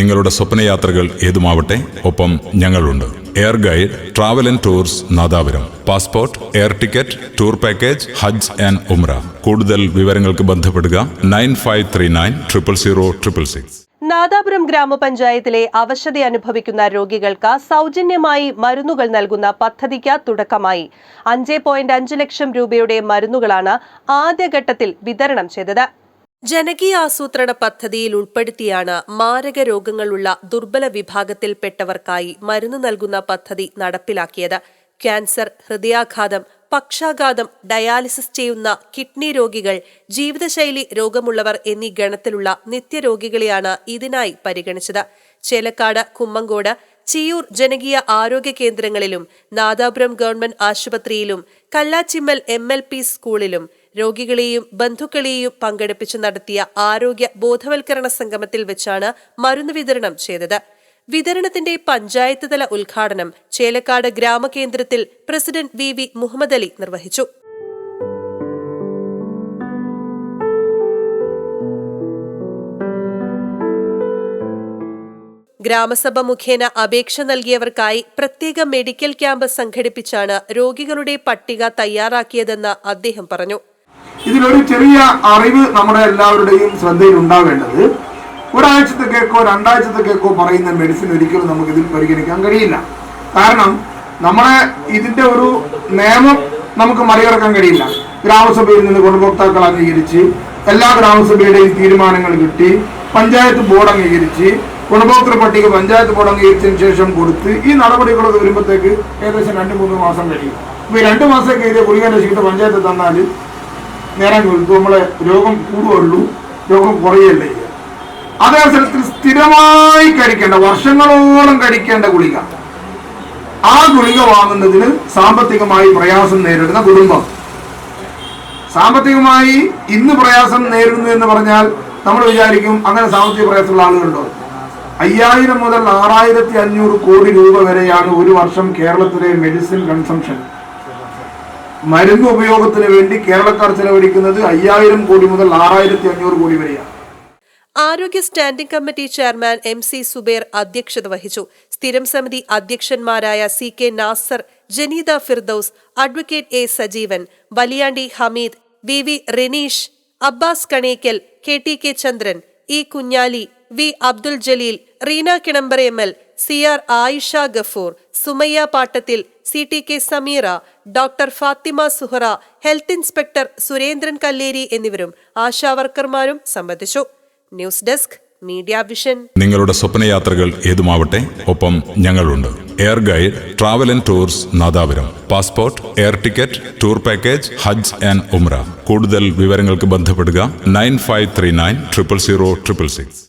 നിങ്ങളുടെ സ്വപ്നയാത്രകൾ ഏതുമാവട്ടെ ഒപ്പം ഞങ്ങളുണ്ട്. Air guide travel and tours Nadapuram. Passport air ticket tour package Hajj and Umrah കൂടുതൽ വിവരങ്ങൾക്ക് ബന്ധപ്പെടുക nine five three nine triple zero triple six. Nadapuram ഗ്രാമപഞ്ചായത്തിലെ അവശത അനുഭവിക്കുന്ന രോഗികൾക്ക് സൗജന്യമായി മരുന്നുകൾ നൽകുന്ന പദ്ധതിക്ക് തുടക്കമായി. അഞ്ച് പോയിന്റ് അഞ്ച് ലക്ഷം രൂപയുടെ മരുന്നുകളാണ് ആദ്യഘട്ടത്തിൽ വിതരണം ചെയ്തത്. ജനകീയ ആസൂത്രണ പദ്ധതിയിൽ ഉൾപ്പെടുത്തിയാണ് മാരക രോഗങ്ങളുള്ള ദുർബല വിഭാഗത്തിൽപ്പെട്ടവർക്കായി മരുന്ന് നൽകുന്ന പദ്ധതി നടപ്പിലാക്കിയത്. ക്യാൻസർ ഹൃദയാഘാതം പക്ഷാഘാതം ഡയാലിസിസ് ചെയ്യുന്ന കിഡ്നി രോഗികൾ ജീവിതശൈലി രോഗമുള്ളവർ എന്നീ ഗണത്തിലുള്ള നിത്യരോഗികളെയാണ് ഇതിനായി പരിഗണിച്ചത്. ചേലക്കാട് കുമ്മങ്കോട് ചിയൂർ ജനകീയ ആരോഗ്യ കേന്ദ്രങ്ങളിലും നാദാപുരം ഗവൺമെന്റ് ആശുപത്രിയിലും കല്ലാച്ചിമ്മൽ എം സ്കൂളിലും രോഗികളെയും ബന്ധുക്കളെയും പങ്കെടുപ്പിച്ച് നടത്തിയ ആരോഗ്യ ബോധവൽക്കരണ സംഗമത്തിൽ വെച്ചാണ് മരുന്ന് വിതരണം ചെയ്തത്. വിതരണത്തിന്റെ പഞ്ചായത്ത് തല ഉദ്ഘാടനം Chelakkad ഗ്രാമകേന്ദ്രത്തിൽ president V V Muhammad Ali നിർവഹിച്ചു. ഗ്രാമസഭ മുഖേന അപേക്ഷ നൽകിയവർക്കായി പ്രത്യേക മെഡിക്കൽ ക്യാമ്പ് സംഘടിപ്പിച്ചാണ് രോഗികളുടെ പട്ടിക തയ്യാറാക്കിയതെന്ന് അദ്ദേഹം പറഞ്ഞു. ഇതിലൊരു ചെറിയ അറിവ് നമ്മുടെ എല്ലാവരുടെയും ശ്രദ്ധയിൽ ഉണ്ടാവേണ്ടത് ഒരാഴ്ചത്തെ കേക്കോ രണ്ടാഴ്ചത്തെ കേക്കോ പറയുന്ന മെഡിസിൻ ഒരിക്കലും നമുക്ക് ഇതിൽ പരിഗണിക്കാൻ കഴിയില്ല. കാരണം നമ്മളെ ഇതിന്റെ ഒരു നിയമം നമുക്ക് മറികടക്കാൻ കഴിയില്ല. ഗ്രാമസഭയിൽ നിന്ന് ഗുണഭോക്താക്കൾ അംഗീകരിച്ച് എല്ലാ ഗ്രാമസഭയുടെയും തീരുമാനങ്ങൾ കിട്ടി പഞ്ചായത്ത് ബോർഡ് അംഗീകരിച്ച് ഗുണഭോക്തൃ പട്ടിക പഞ്ചായത്ത് ബോർഡ് അംഗീകരിച്ചതിന് ശേഷം കൊടുത്ത് ഈ നടപടികളൊക്കെ വരുമ്പോഴത്തേക്ക് ഏകദേശം രണ്ട് മൂന്ന് മാസം കഴിയും. അപ്പൊ ഈ രണ്ട് മാസം എഴുതിയ കുളികാന്റെ ചീട്ട് പഞ്ചായത്ത് തന്നാൽ നേരം കൊടുത്തു നമ്മളെ രോഗം കൂടുകയുള്ളൂ. രോഗം കുറയല്ലേ. അതേ അവസരത്തിൽ സ്ഥിരമായി കഴിക്കേണ്ട വർഷങ്ങളോളം കഴിക്കേണ്ട ഗുളിക. ആ ഗുളിക വാങ്ങുന്നതിന് സാമ്പത്തികമായി പ്രയാസം നേരിടുന്ന കുടുംബം. സാമ്പത്തികമായി ഇന്ന് പ്രയാസം നേരിടുന്നു എന്ന് പറഞ്ഞാൽ നമ്മൾ വിചാരിക്കും അങ്ങനെ സാമ്പത്തിക പ്രയാസമുള്ള ആളുകളുണ്ടോ? അയ്യായിരം മുതൽ ആറായിരത്തി അഞ്ഞൂറ് കോടി രൂപ വരെയാണ് ഒരു വർഷം കേരളത്തിലെ മെഡിസിൻ കൺസംഷൻ മരുന്ന് ഉപയോഗത്തിന് വേണ്ടി കേരളക്കാർ ചെലവഴിക്കുന്നത് അയ്യായിരം കോടി മുതൽ ആറായിരത്തി അഞ്ഞൂറ് കോടി വരെയാണ്. ആരോഗ്യ standing committee chairman M C Suber അധ്യക്ഷത വഹിച്ചു. സ്ഥിരം സമിതി അധ്യക്ഷന്മാരായ C K Nasar Janeetha Firdous advocate A Sajeevan Valiyandi Hameed V V Rineesh Abbas Kanekkal K T K Chandran E Kunjali V Abdul Jaleel Reena Kinampara M L C R Ayisha Gafoor Sumayya Pattathil C T K Sameera doctor Fathima Suhara health inspector Surendran Kalleri എന്നിവരും ആശാവർക്കർമാരും സംബന്ധിച്ചു. News desk media vision. നിങ്ങളുടെ സ്വപ്നയാത്രകൾ ഏതുമാവട്ടെ ഒപ്പം ഞങ്ങളുണ്ട്. Air guide travel and tours Nadapuram. Passport air ticket tour package Hajj and Umrah. കൂടുതൽ വിവരങ്ങൾക്ക് ബന്ധപ്പെടുക nine five three nine triple zero triple six.